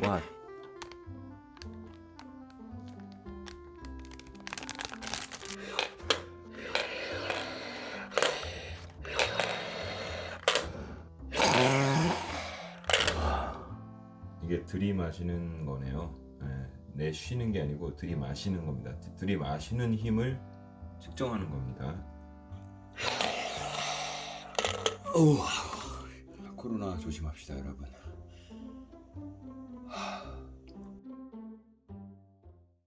What? 아, 이게 들이마시는 거네요. 네, 내쉬는 게 아니고 들이마시는 겁니다. 들이마시는 힘을 측정하는 겁니다. 오, 코로나 조심합시다, 여러분.